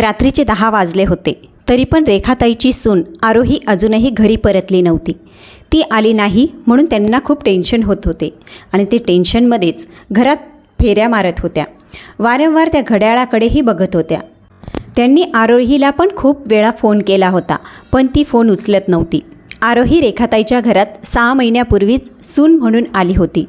रात्रीचे दहा वाजले होते. तरी पण रेखाताईची सून आरोही अजूनही घरी परतली नव्हती. ती आली नाही म्हणून त्यांना खूप टेन्शन होत होते आणि ते टेन्शनमध्येच घरात फेऱ्या मारत होत्या. वारंवार त्या घड्याळाकडेही बघत होत्या. त्यांनी आरोहीला पण खूप वेळा फोन केला होता पण ती फोन उचलत नव्हती. आरोही रेखाताईच्या घरात सहा महिन्यापूर्वीच सून म्हणून आली होती.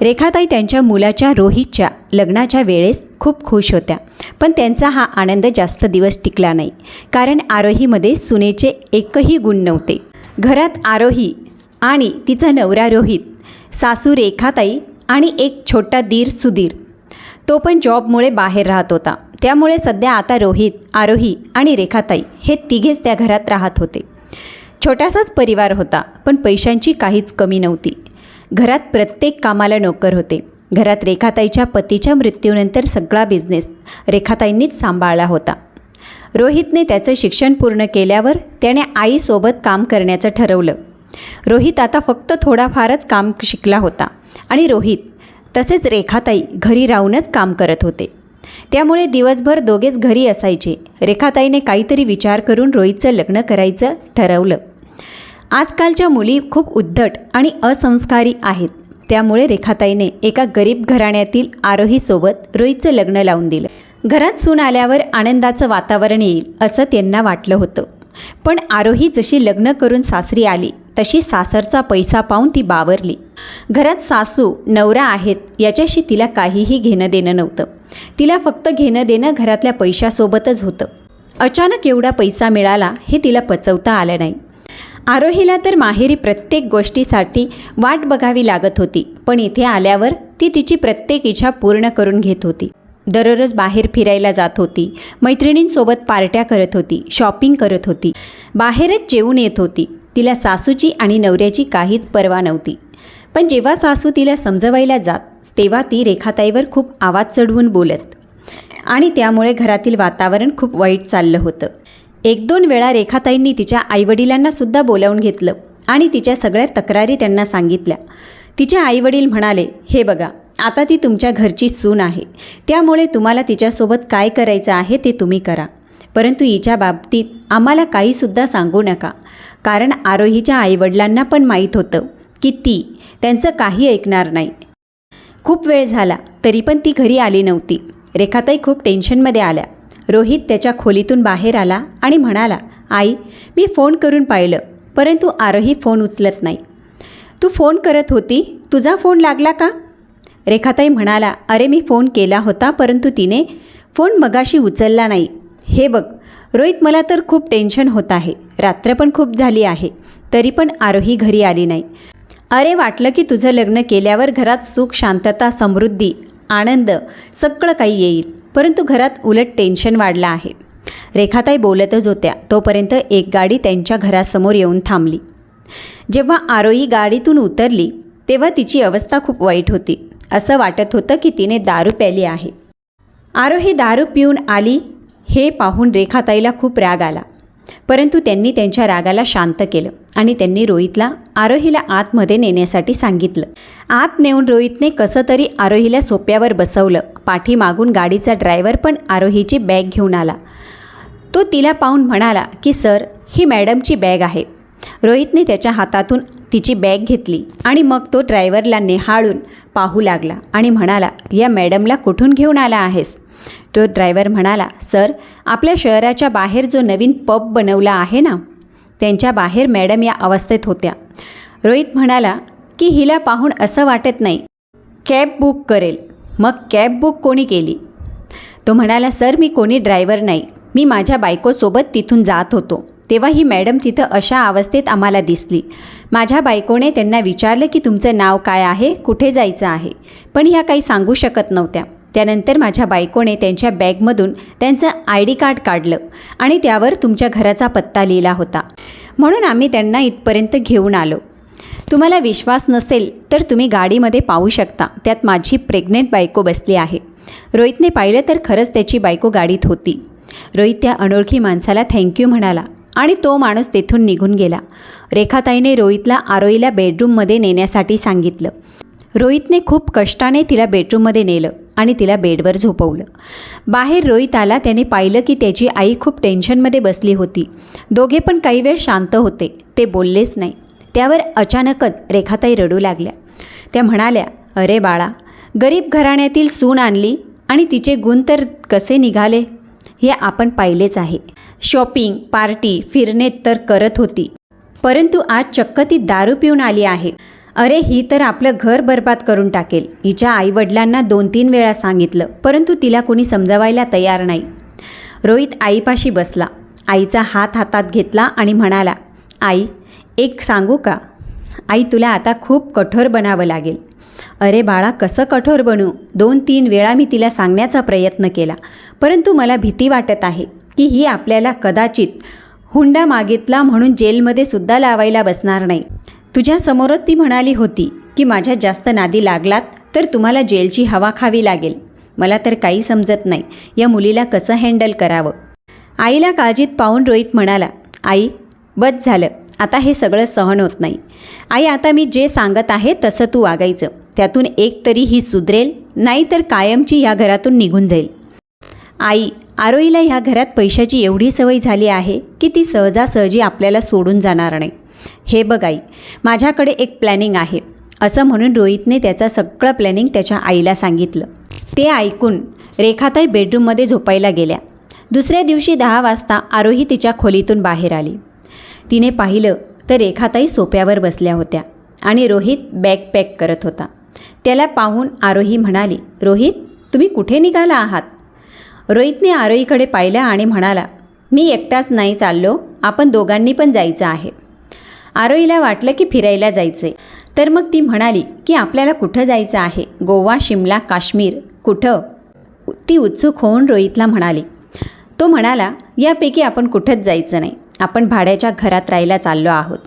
रेखाताई त्यांच्या मुलाच्या रोहितच्या लग्नाच्या वेळेस खूप खुश होत्या. पण त्यांचा हा आनंद जास्त दिवस टिकला नाही. कारण आरोहीमध्ये सुनेचे एकही गुण नव्हते. घरात आरोही आणि तिचा नवरा रोहित सासू रेखाताई आणि एक छोटा दीर सुधीर. तो पण जॉबमुळे बाहेर राहत होता. त्यामुळे सध्या आता रोहित आरोही आणि रेखाताई हे तिघेच त्या घरात राहत होते. छोटासाच परिवार होता पण पैशांची काहीच कमी नव्हती. घरात प्रत्येक कामाला नोकर होते. घरात रेखाताईच्या पतीच्या मृत्यूनंतर सगळा बिझनेस रेखाताईंनीच सांभाळला होता. रोहितने त्याचं शिक्षण पूर्ण केल्यावर त्याने आईसोबत काम करण्याचं ठरवलं. रोहित आता फक्त थोडाफारच काम शिकला होता आणि रोहित तसेच रेखाताई घरी राहूनच काम करत होते. त्यामुळे दिवसभर दोघेच घरी असायचे. रेखाताईने काहीतरी विचार करून रोहितचं लग्न करायचं ठरवलं. आजकालच्या मुली खूप उद्धट आणि असंस्कारी आहेत. त्यामुळे रेखाताईने एका गरीब घराण्यातील आरोहीसोबत रोहितचं लग्न लावून दिलं. घरात सून आल्यावर आनंदाचं वातावरण येईल असं त्यांना वाटलं होतं. पण आरोही जशी लग्न करून सासरी आली तशी सासरचा पैसा पाहून ती बावरली. घरात सासू नवरा आहेत याच्याशी तिला काहीही घेणं देणं नव्हतं. तिला फक्त घेणं देणं घरातल्या पैशासोबतच होतं. अचानक एवढा पैसा मिळाला हे तिला पचवता आलं नाही. आरोहीला तर माहेरी प्रत्येक गोष्टीसाठी वाट बघावी लागत होती पण इथे आल्यावर ती तिची प्रत्येक इच्छा पूर्ण करून घेत होती. दररोज बाहेर फिरायला जात होती मैत्रिणींसोबत पार्ट्या करत होती शॉपिंग करत होती बाहेरच जेवून येत होती. तिला सासूची आणि नवऱ्याची काहीच पर्वा नव्हती. पण जेव्हा सासू तिला समजवायला जात तेव्हा ती रेखाताईवर खूप आवाज चढवून बोलत. आणि त्यामुळे घरातील वातावरण खूप वाईट चाललं होतं. एक दोन वेळा रेखाताईंनी तिच्या आईवडिलांना सुद्धा बोलावून घेतलं आणि तिच्या सगळ्या तक्रारी त्यांना सांगितल्या. तिचे आईवडील म्हणाले हे बघा आता ती तुमच्या घरची सून आहे. त्यामुळे तुम्हाला तिच्यासोबत काय करायचं आहे ते तुम्ही करा. परंतु हिच्या बाबतीत आम्हाला काहीसुद्धा सांगू नका. कारण आरोहीच्या आईवडिलांना पण माहीत होतं की ती त्यांचं काही ऐकणार नाही. खूप वेळ झाला तरी पण ती घरी आली नव्हती. रेखाताई खूप टेन्शनमध्ये आल्या. रोहित त्याच्या खोलीतून बाहेर आला आणि म्हणाला आई मी फोन करून पाहिलं परंतु आरोही फोन उचलत नाही. तू फोन करत होती तुझा फोन लागला का? रेखाताई म्हणाला अरे मी फोन केला होता परंतु तिने फोन मगाशी उचलला नाही. हे बघ रोहित मला तर खूप टेन्शन होत आहे. रात्र पण खूप झाली आहे तरी पण आरोही घरी आली नाही. अरे वाटलं की तुझं लग्न केल्यावर घरात सुख शांतता समृद्धी आनंद सगळं काही येईल. परंतु घरात उलट टेन्शन वाढलं आहे. रेखाताई बोलतच होत्या. तोपर्यंत एक गाडी त्यांच्या घरासमोर येऊन थांबली. जेव्हा आरोही गाडीतून उतरली तेव्हा तिची अवस्था खूप वाईट होती. असं वाटत होतं की तिने दारू प्याली आहे. आरोही दारू पिऊन आली हे पाहून रेखाताईला खूप राग आला. परंतु त्यांनी त्यांच्या रागाला शांत केलं आणि त्यांनी रोहितला आरोहीला आतमध्ये नेण्यासाठी सांगितलं. आत नेऊन रोहितने कसं तरी आरोहीला सोप्यावर बसवलं. पाठीमागून गाडीचा ड्रायव्हर पण आरोहीची बॅग घेऊन आला. तो तिला पाहून म्हणाला की सर ही मॅडमची बॅग आहे. रोहितने त्याच्या हातातून तिची बॅग घेतली आणि मग तो ड्रायव्हरला नेहाळून पाहू लागला आणि म्हणाला या मॅडमला कुठून घेऊन आला आहेस? तो ड्रायव्हर म्हणाला सर आपल्या शहराच्या बाहेर जो नवीन पब बनवला आहे ना त्यांच्या बाहेर मॅडम या अवस्थेत होत्या. रोहित म्हणाला की हिला पाहून असं वाटत नाही. कॅब बुक करेल. मग कॅब बुक कोणी केली? तो म्हणाला सर मी कोणी ड्रायव्हर नाही. मी माझ्या बायकोसोबत तिथून जात होतो. तेव्हा ही मॅडम तिथं अशा अवस्थेत आम्हाला दिसली. माझ्या बायकोने त्यांना विचारलं की तुमचं नाव काय आहे कुठे जायचं आहे? पण ह्या काही सांगू शकत नव्हत्या. त्यानंतर माझ्या बायकोने त्यांच्या बॅगमधून त्यांचं आय डी कार्ड काढलं आणि त्यावर तुमच्या घराचा पत्ता लिहिला होता. म्हणून आम्ही त्यांना इथपर्यंत घेऊन आलो. तुम्हाला विश्वास नसेल तर तुम्ही गाडीमध्ये पाहू शकता. त्यात माझी प्रेग्नेंट बायको बसली आहे. रोहितने पाहिलं तर खरंच त्याची बायको गाडीत होती. रोहित त्या अनोळखी माणसाला थँक्यू म्हणाला आणि तो माणूस तेथून निघून गेला. रेखाताईने रोहितला आरोईला बेडरूममध्ये नेण्यासाठी सांगितलं. रोहितने खूप कष्टाने तिला बेडरूममध्ये नेलं आणि तिला बेडवर झोपवलं. बाहेर रोहित आला त्याने पाहिलं की त्याची आई खूप टेन्शनमध्ये बसली होती. दोघे पण काही वेळ शांत होते. ते बोललेच नाही. त्यावर अचानकच रेखाताई रडू लागल्या. त्या म्हणाल्या अरे बाळा गरीब घराण्यातील सून आणली आणि तिचे गुण तर कसे निघाले? हे आपण पाहिलेच आहे. शॉपिंग पार्टी फिरणे तर करत होती. परंतु आज चक्क ती दारू पिऊन आली आहे. अरे ही तर आपलं घर बरबाद करून टाकेल. हिच्या आईवडिलांना दोन तीन वेळा सांगितलं परंतु तिला कोणी समजावायला तयार नाही. रोहित आईपाशी बसला. आईचा हात हातात घेतला आणि म्हणाला आई एक सांगू का? आई तुला आता खूप कठोर बनावं लागेल. अरे बाळा कसं कठोर बनू? दोन तीन वेळा मी तिला सांगण्याचा प्रयत्न केला परंतु मला भीती वाटत आहे की ही आपल्याला कदाचित हुंडा मागितला म्हणून जेलमध्ये सुद्धा लावायला बसणार नाही. तुझ्यासमोरच ती म्हणाली होती की माझ्या जास्त नादी लागलात तर तुम्हाला जेलची हवा खावी लागेल. मला तर काही समजत नाही. या मुलीला कसं हँडल करावं? आईला काळजीत पाहून रोहित म्हणाला आई बस झालं. आता हे सगळं सहन होत नाही. आई आता मी जे सांगत आहे तसं तू वागायचं. त्यातून एक तरी ही सुधरेल नाही तर कायमची या घरातून निघून जाईल. आई आरोईला ह्या घरात पैशाची एवढी सवय झाली आहे की ती सहजासहजी आपल्याला सोडून जाणार नाही. हे बघ आई माझ्याकडे एक प्लॅनिंग आहे. असं म्हणून रोहितने त्याचं सगळं प्लॅनिंग त्याच्या आईला सांगितलं. ते ऐकून रेखाताई बेडरूममध्ये झोपायला गेल्या. दुसऱ्या दिवशी दहा वाजता आरोही तिच्या खोलीतून बाहेर आली. तिने पाहिलं तर रेखाताई सोप्यावर बसल्या होत्या आणि रोहित बॅग पॅक करत होता. त्याला पाहून आरोही म्हणाली रोहित तुम्ही कुठे निघाला आहात? रोहितने आरोहीकडे पाहिलं आणि म्हणाला मी एकटाच नाही चाललो आपण दोघांनी पण जायचं आहे. आरोहीला वाटलं की फिरायला जायचं आहे तर मग ती म्हणाली की आपल्याला कुठं जायचं आहे? गोवा शिमला काश्मीर? कुठं? ती उत्सुक होऊन रोहितला म्हणाली. तो म्हणाला यापैकी आपण कुठंच जायचं नाही. आपण भाड्याच्या घरात राहायला चाललो आहोत.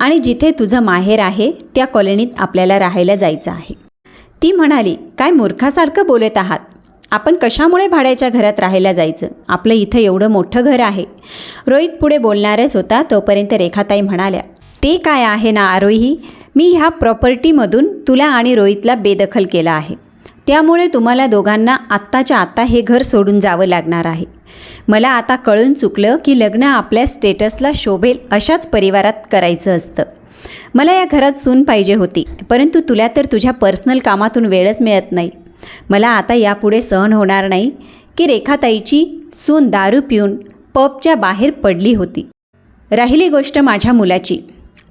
आणि जिथे तुझं माहेर आहे त्या कॉलनीत आपल्याला राहायला जायचं आहे. ती म्हणाली काय मूर्खासारखं बोलत आहात? आपण कशामुळे भाड्याच्या घरात राहायला जायचं? आपलं इथं एवढं मोठं घर आहे. रोहित पुढे बोलणारच होता तोपर्यंत रेखाताई म्हणाल्या ते काय आहे ना आरोही? मी ह्या प्रॉपर्टीमधून तुला आणि रोहितला बेदखल केलं आहे. त्यामुळे तुम्हाला दोघांना आत्ताच्या आत्ता हे घर सोडून जावं लागणार आहे. मला आता कळून चुकलं की लग्न आपल्या स्टेटसला शोभेल अशाच परिवारात करायचं असतं. मला या घरात सून पाहिजे होती परंतु तुला तर तुझ्या पर्सनल कामातून वेळच मिळत नाही. मला आता यापुढे सहन होणार नाही. की रेखाताईची सून दारू पिऊन पबच्या बाहेर पडली होती. राहिली गोष्ट माझ्या मुलाची.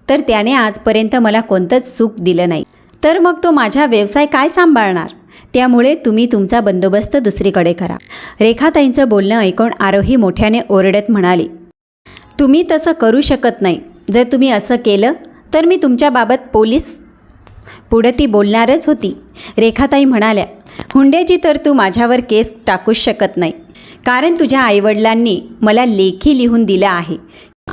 तर त्याने आजपर्यंत मला कोणतंच सुख दिलं नाही. तर मग तो माझा व्यवसाय काय सांभाळणार? त्यामुळे तुम्ही तुमचा बंदोबस्त दुसरीकडे करा. रेखाताईंचं बोलणं ऐकून आरोही मोठ्याने ओरडत म्हणाली तुम्ही तसं करू शकत नाही. जर तुम्ही असं केलं तर मी तुमच्याबाबत पोलीस पुढं ती बोलणारच होती. रेखाताई म्हणाल्या हुंड्याची तर तू माझ्यावर केस टाकूच शकत नाही. कारण तुझ्या आईवडिलांनी मला लेखी लिहून दिलं आहे.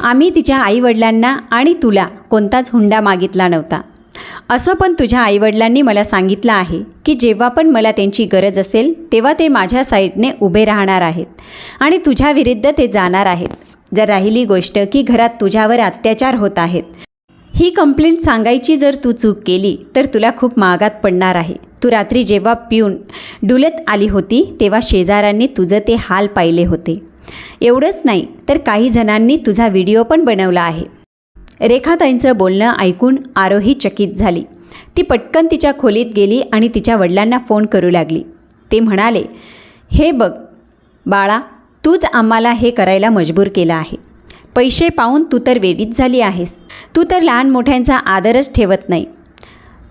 आम्ही तिच्या आईवडिलांना आणि तुला कोणताच हुंडा मागितला नव्हता. असं पण तुझ्या आईवडिलांनी मला सांगितलं आहे की जेव्हा पण मला त्यांची गरज असेल तेव्हा ते माझ्या साईडने उभे राहणार आहेत आणि तुझ्या विरुद्ध ते जाणार आहेत. जर राहिली गोष्ट की घरात तुझ्यावर अत्याचार होत आहेत. ही कंप्लेंट सांगायची जर तू चूक केली तर तुला खूप मागात पडणार आहे. तू रात्री जेव्हा पिऊन डुलत आली होती तेव्हा शेजाऱ्यांनी तुझं ते हाल पाहिले होते. एवढंच नाही तर काही जणांनी तुझा व्हिडिओ पण बनवला आहे. रेखाताईंचं बोलणं ऐकून आरोही चकित झाली. ती पटकन तिच्या खोलीत गेली आणि तिच्या वडिलांना फोन करू लागली. ते म्हणाले हे बघ बाळा तूच आम्हाला हे करायला मजबूर केलं आहे. पैसे पाहून तू तर वेदीत झाली आहेस. तू तर लहान मोठ्यांचा आदरच ठेवत नाही.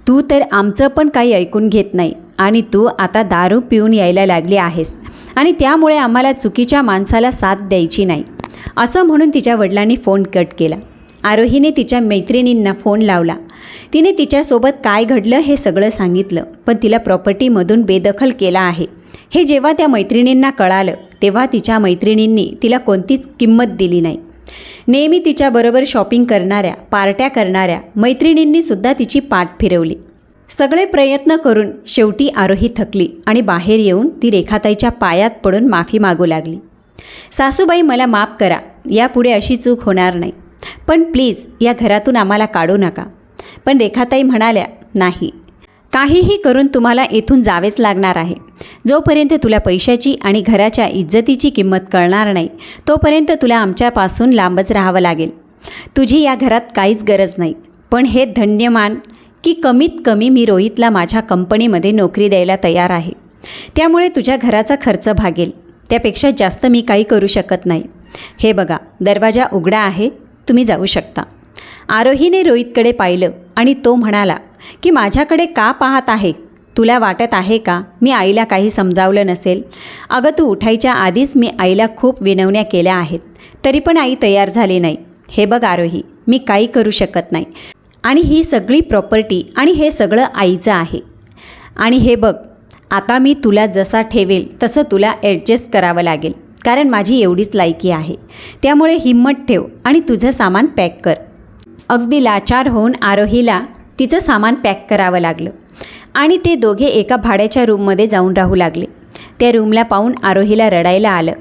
तू तर आमचं पण काही ऐकून घेत नाही. आणि तू आता दारू पिऊन यायला लागली आहेस. आणि त्यामुळे आम्हाला चुकीच्या माणसाला साथ द्यायची नाही. असं म्हणून तिच्या वडिलांनी फोन कट केला. आरोहीने तिच्या मैत्रिणींना फोन लावला. तिने तिच्यासोबत काय घडलं हे सगळं सांगितलं पण तिला प्रॉपर्टीमधून बेदखल केला आहे. हे जेव्हा त्या मैत्रिणींना कळालं तेव्हा तिच्या मैत्रिणींनी तिला कोणतीच किंमत दिली नाही. नेहमी तिच्याबरोबर शॉपिंग करणाऱ्या पार्ट्या करणाऱ्या मैत्रिणींनीसुद्धा तिची पाठ फिरवली. सगळे प्रयत्न करून शेवटी आरोही थकली आणि बाहेर येऊन ती रेखाताईच्या पायात पडून माफी मागू लागली. सासूबाई मला माफ करा. यापुढे अशी चूक होणार नाही. पण प्लीज या घरातून आम्हाला काढू नका. पण रेखाताई म्हणाल्या नाही. काहीही करून तुम्हाला येथून जावेच लागणार आहे. जोपर्यंत तुला पैशाची आणि घराच्या इज्जतीची किंमत कळणार नाही तोपर्यंत तुला आमच्यापासून लांबच राहावं लागेल. तुझी या घरात काहीच गरज नाही. पण हे धन्यमान की कमीत कमी मी रोहितला माझ्या कंपनीमध्ये नोकरी द्यायला तयार आहे. त्यामुळे तुझ्या घराचा खर्च भागेल. त्यापेक्षा जास्त मी काही करू शकत नाही. हे बघा दरवाजा उघडा आहे तुम्ही जाऊ शकता. आरोहीने रोहितकडे पाहिलं आणि तो म्हणाला की माझ्याकडे का पाहत आहे? तुला वाटत आहे का? मी आईला काही समजावलं नसेल. अगं तू उठायच्या आधीच मी आईला खूप विनवण्या केल्या आहेत. तरी पण आई तयार झाली नाही. हे बघ आरोही मी काही करू शकत नाही. आणि ही सगळी प्रॉपर्टी आणि हे सगळं आईचं आहे. आणि हे बघ आता मी तुला जसा ठेवेल तसं तुला ॲडजस्ट करावं लागेल. कारण माझी एवढीच लायकी आहे. त्यामुळे हिंमत ठेव आणि तुझं सामान पॅक कर. अगदी लाचार होऊन आरोहीला तिचं सामान पॅक करावं लागलं. आणि ते दोघे एका भाड्याच्या रूममध्ये जाऊन राहू लागले. त्या रूमला पाहून आरोहीला रडायला आलं.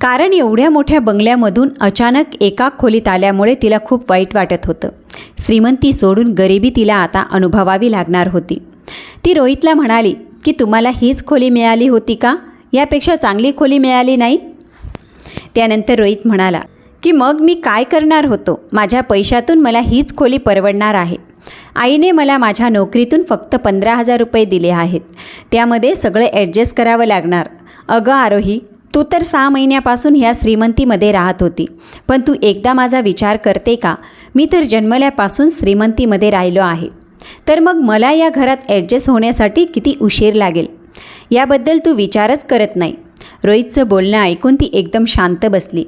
कारण एवढ्या मोठ्या बंगल्यामधून अचानक एका खोलीत आल्यामुळे तिला खूप वाईट वाटत होतं. श्रीमंती सोडून गरिबी तिला आता अनुभवावी लागणार होती. ती रोहितला म्हणाली की तुम्हाला हीच खोली मिळाली होती का? यापेक्षा चांगली खोली मिळाली नाही? त्यानंतर रोहित म्हणाला की मग मी काय करणार होतो? माझ्या पैशातून मला हीच खोली परवडणार आहे. आईने मला माझ्या नोकरीतून फक्त पंधरा हजार रुपये दिले आहेत. त्यामध्ये सगळे ॲडजस्ट करावं लागणार. अगं आरोही तू तर सहा महिन्यापासून ह्या श्रीमंतीमध्ये राहत होती. पण तू एकदा माझा विचार करते का? मी तर जन्मल्यापासून श्रीमंतीमध्ये राहिलो आहे. तर मग मला या घरात ॲडजस्ट होण्यासाठी किती उशीर लागेल? याबद्दल तू विचारच करत नाही. रोहितचं बोलणं ऐकून ती एकदम शांत बसली.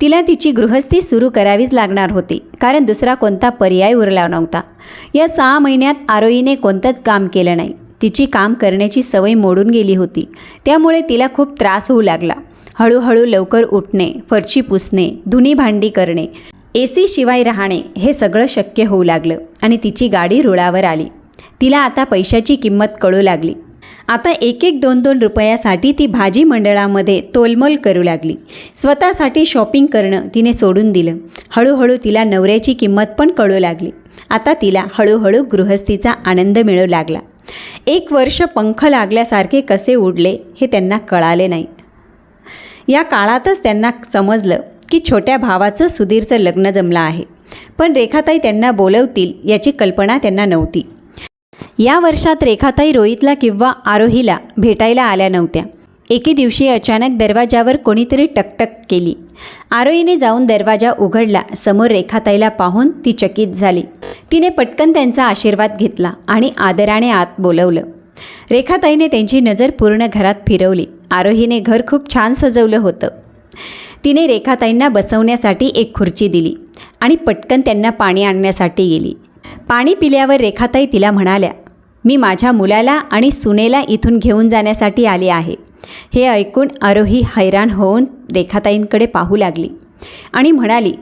तिला तिची गृहस्थी सुरू करावीच लागणार होती कारण दुसरा कोणता पर्याय उरला नव्हता. या सहा महिन्यात आरोहीने कोणतंच काम केलं नाही. तिची काम करण्याची सवय मोडून गेली होती. त्यामुळे तिला खूप त्रास होऊ लागला. हळूहळू लवकर उठणे फरची पुसणे धुनी भांडी करणे ए सीशिवाय राहणे हे सगळं शक्य होऊ लागलं आणि तिची गाडी रुळावर आली. तिला आता पैशाची किंमत कळू लागली. आता एक एक दोन दोन रुपयासाठी ती भाजी मंडळामध्ये तोलमोल करू लागली. स्वतःसाठी शॉपिंग करणं तिने सोडून दिलं. हळूहळू तिला नवऱ्याची किंमत पण कळू लागली. आता तिला हळूहळू गृहस्थीचा आनंद मिळू लागला. एक वर्ष पंख लागल्यासारखे कसे उडले हे त्यांना कळाले नाही. या काळातच त्यांना समजलं की छोट्या भावाचं सुधीरचं लग्न जमलं आहे. पण रेखाताई त्यांना बोलवतील याची कल्पना त्यांना नव्हती. या वर्षात रेखाताई रोहितला किंवा आरोहीला भेटायला आल्या नव्हत्या. एके दिवशी अचानक दरवाजावर कोणीतरी टकटक केली. आरोहीने जाऊन दरवाजा उघडला समोर रेखाताईला पाहून ती चकित झाली. तिने पटकन त्यांचा आशीर्वाद घेतला आणि आदराने आत बोलवलं. रेखाताईने त्यांची नजर पूर्ण घरात फिरवली. आरोहीने घर खूप छान सजवलं होतं. तिने रेखाताईंना बसवण्यासाठी एक खुर्ची दिली आणि पटकन त्यांना पाणी आणण्यासाठी गेली. पाणी पिल्यावर रेखाताई तिला म्हणाल्या मी माझ्या मुलाला आणि सुनेला इथून घेऊन जाण्यासाठी आले आहे. हे ऐकून आरोही हैराण होऊन रेखाताईंकडे पाहू लागली आणि म्हणाली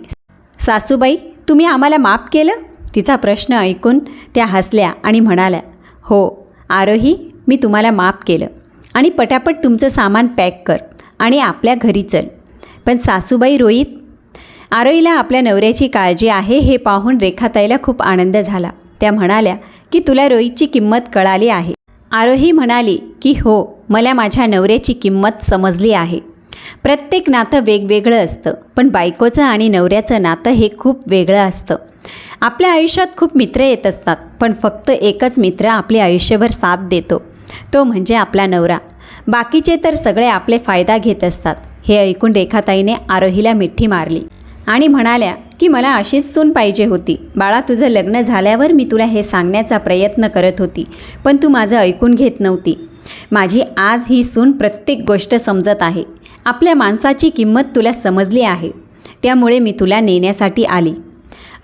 सासूबाई तुम्ही आम्हाला माफ केलं? तिचा प्रश्न ऐकून त्या हसल्या आणि म्हणाल्या हो आरोही मी तुम्हाला माफ केलं. आणि पटापट तुमचं सामान पॅक कर आणि आपल्या घरी चल. पण सासूबाई रोहित आरोईला आपल्या नवऱ्याची काळजी आहे हे पाहून रेखाताईला खूप आनंद झाला. त्या म्हणाल्या की तुला रोहितची किंमत कळाली आहे. आरोही म्हणाली की हो मला माझ्या नवऱ्याची किंमत समजली आहे. प्रत्येक नातं वेगवेगळं असतं पण बायकोचं आणि नवऱ्याचं नातं हे खूप वेगळं असतं. आपल्या आयुष्यात खूप मित्र येत असतात पण फक्त एकच मित्र आपले आयुष्यभर साथ देतो. तो म्हणजे आपला नवरा. बाकीचे तर सगळे आपले फायदा घेत असतात. हे ऐकून रेखाताईने आरोहीला मिठी मारली आणि म्हणाल्या की मला अशीच सून पाहिजे होती. बाळा तुझं लग्न झाल्यावर मी तुला हे सांगण्याचा प्रयत्न करत होती पण तू माझं ऐकून घेत नव्हती. माझी आज ही सून प्रत्येक गोष्ट समजत आहे. आपल्या माणसाची किंमत तुला समजली आहे. त्यामुळे मी तुला नेण्यासाठी आली.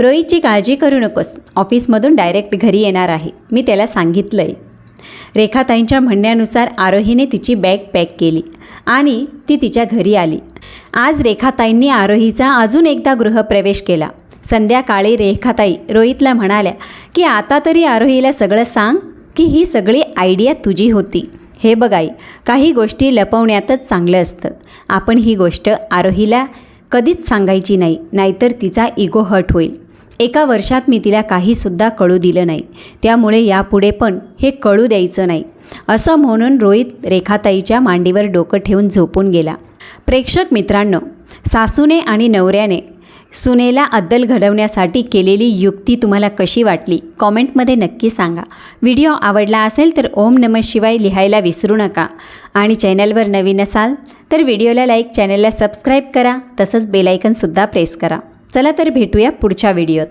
रोहितची काळजी करू नकोस. ऑफिसमधून डायरेक्ट घरी येणार आहे. मी त्याला सांगितलं आहे रेखाताईंच्या म्हणण्यानुसार आरोहीने तिची बॅग पॅक केली आणि ती तिच्या घरी आली. आज रेखाताईंनी आरोहीचा अजून एकदा गृहप्रवेश केला. संध्याकाळी रेखाताई रोहितला म्हणाल्या की आता तरी आरोहीला सगळं सांग की ही सगळी आयडिया तुझी होती. हे बघाई काही गोष्टी लपवण्यातच चांगलं असतं. आपण ही गोष्ट आरोहीला कधीच सांगायची नाही नाहीतर तिचा इगो हट होईल. एका वर्षात मी तिला काहीसुद्धा कळू दिलं नाही. त्यामुळे यापुढे पण हे कळू द्यायचं नाही. असं म्हणून रोहित रेखाताईच्या मांडीवर डोकं ठेवून झोपून गेला. प्रेक्षक मित्रांनो सासूने आणि नवऱ्याने सुनेला अद्दल घडवण्यासाठी केलेली युक्ती तुम्हाला कशी वाटली? कॉमेंटमध्ये नक्की सांगा. व्हिडिओ आवडला असेल तर ओम नम शिवाय लिहायला विसरू नका. आणि चॅनलवर नवीन असाल तर व्हिडिओला लाईक चॅनलला सबस्क्राईब करा. तसंच बेलायकनसुद्धा प्रेस करा. चला तर भेटूया पुढच्या व्हिडिओत.